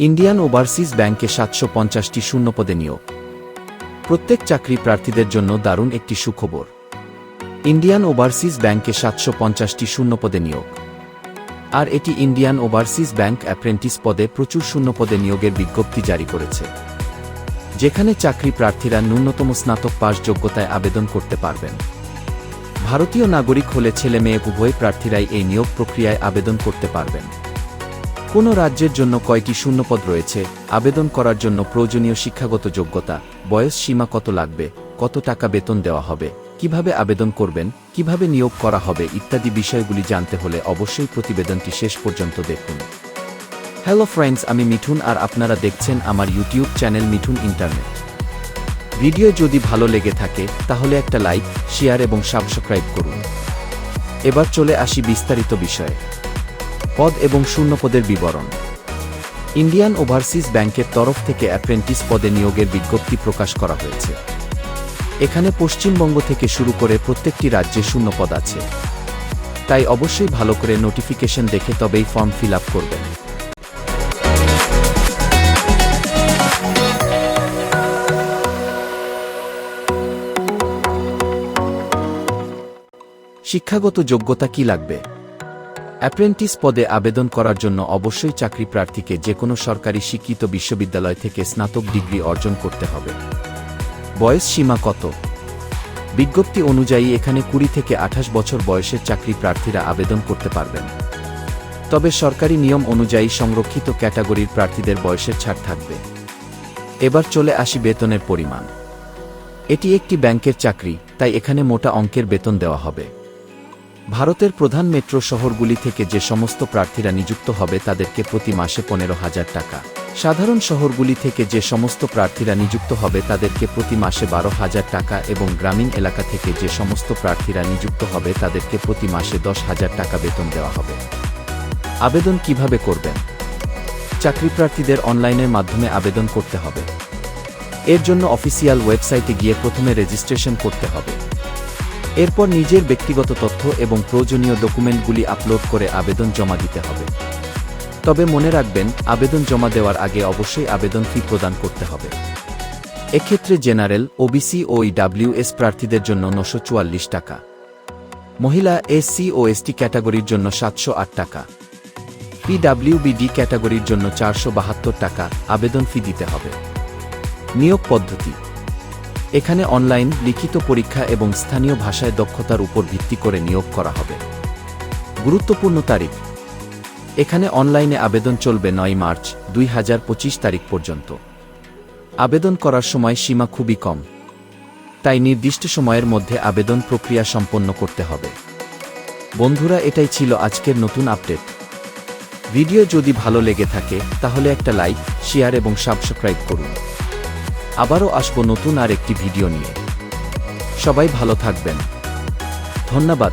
Indian overseas ব্যাংকে সাতশো পঞ্চাশটি শূন্যপদে নিয়োগ। প্রত্যেক চাকরি প্রার্থীদের জন্য দারুণ একটি সুখবর। ইন্ডিয়ান ওভারসিজ ব্যাংকে সাতশো পঞ্চাশটি শূন্যপদে নিয়োগ। আর এটি ইন্ডিয়ান ওভারসিজ ব্যাংক অ্যাপ্রেন্টিস পদে প্রচুর শূন্যপদে নিয়োগের বিজ্ঞপ্তি জারি করেছে। যেখানে চাকরি প্রার্থীরা ন্যূনতম স্নাতক পাস যোগ্যতায় আবেদন করতে পারবেন। ভারতীয় নাগরিক হলে ছেলে মেয়ে উভয় প্রার্থীরাই এই নিয়োগ প্রক্রিয়ায় আবেদন করতে পারবেন। কোন রাজ্যের জন্য কয়টি শূন্যপদ রয়েছে, আবেদন করার জন্য প্রয়োজনীয় শিক্ষাগত যোগ্যতা, বয়স সীমা কত লাগবে, কত টাকা বেতন দেওয়া হবে, কীভাবে আবেদন করবেন, কীভাবে নিয়োগ করা হবে ইত্যাদি বিষয়গুলি জানতে হলে অবশ্যই প্রতিবেদনটি শেষ পর্যন্ত দেখুন। হ্যালো ফ্রেন্ডস আমি মিঠুন আর আপনারা দেখছেন আমার YouTube channel Mithun internet video যদি ভালো লেগে থাকে, তাহলে একটা লাইক শেয়ার এবং সাবস্ক্রাইব করুন। এবার চলে আসি বিস্তারিত বিষয়ে। পদ এবং শূন্যপদের বিবরণ। ইন্ডিয়ান ওভারসিজ ব্যাংকের তরফ থেকে অ্যাপ্রেন্টিস পদে নিয়োগের বিজ্ঞপ্তি প্রকাশ করা হয়েছে। এখানে পশ্চিমবঙ্গ থেকে শুরু করে প্রত্যেকটি রাজ্যে শূন্যপদ আছে। তাই অবশ্যই ভালো করে নোটিফিকেশন দেখে তবেই ফর্ম ফিল আপ করবেন। শিক্ষাগত যোগ্যতা কি লাগবে? অ্যাপ্রেন্টিস পদে আবেদন করার জন্য অবশ্যই চাকরি প্রার্থীকে যে কোনো সরকারি স্বীকৃত বিশ্ববিদ্যালয় থেকে স্নাতক ডিগ্রি অর্জন করতে হবে। বয়স সীমা কত? বিজ্ঞপ্তি অনুযায়ী এখানে কুড়ি থেকে আঠাশ বছর বয়সের চাকরি প্রার্থীরা আবেদন করতে পারবেন। তবে সরকারি নিয়ম অনুযায়ী সংরক্ষিত ক্যাটাগরির প্রার্থীদের বয়সের ছাড় থাকবে। এবার চলে আসি বেতনের পরিমাণ। এটি একটি ব্যাংকের চাকরি, তাই এখানে মোটা অঙ্কের বেতন দেওয়া হবে। ভারতের প্রধান মেট্রো শহরগুলি থেকে যে সমস্ত প্রার্থীরা নিযুক্ত হবে তাদেরকে প্রতি মাসে পনেরো হাজার টাকা। সাধারণ শহরগুলি থেকে যে সমস্ত প্রার্থীরা নিযুক্ত হবে তাদেরকে প্রতি মাসে বারো হাজার টাকা এবং গ্রামীণ এলাকা থেকে যে সমস্ত প্রার্থীরা নিযুক্ত হবে তাদেরকে প্রতি মাসে দশ হাজার টাকা বেতন দেওয়া হবে। আবেদন কীভাবে করবেন? চাকরি প্রার্থীদের অনলাইনের মাধ্যমে আবেদন করতে হবে। এর জন্য অফিসিয়াল ওয়েবসাইটে গিয়ে প্রথমে রেজিস্ট্রেশন করতে হবে। এরপর নিজের ব্যক্তিগত তথ্য এবং প্রয়োজনীয় ডকুমেন্টগুলি আপলোড করে আবেদন জমা দিতে হবে। তবে মনে রাখবেন, আবেদন জমা দেওয়ার আগে অবশ্যই আবেদন ফি প্রদান করতে হবে। এক্ষেত্রে জেনারেল, ওবিসি ও ইডাব্লিউএস প্রার্থীদের জন্য নশো চুয়াল্লিশ টাকা। মহিলা এসসি ও এসটি ক্যাটাগরির জন্য সাতশো আট টাকা। পিডাব্লিউবিডি ক্যাটাগরির জন্য চারশো বাহাত্তর টাকা আবেদন ফি দিতে হবে। নিয়োগ পদ্ধতি। এখানে অনলাইন লিখিত পরীক্ষা এবং স্থানীয় ভাষায় দক্ষতার উপর ভিত্তি করে নিয়োগ করা হবে। গুরুত্বপূর্ণ তারিখ। এখানে অনলাইনে আবেদন চলবে নয় মার্চ, দুই হাজার পঁচিশ তারিখ পর্যন্ত। আবেদন করার সময় সীমা খুবই কম। তাই নির্দিষ্ট সময়ের মধ্যে আবেদন প্রক্রিয়া সম্পন্ন করতে হবে। বন্ধুরা, এটাই ছিল আজকের নতুন আপডেট। ভিডিও যদি ভালো লেগে থাকে, তাহলে একটা লাইক, শেয়ার এবং সাবস্ক্রাইব করুন। আবারও আসব নতুন আর একটি ভিডিও নিয়ে। সবাই ভালো থাকবেন। ধন্যবাদ।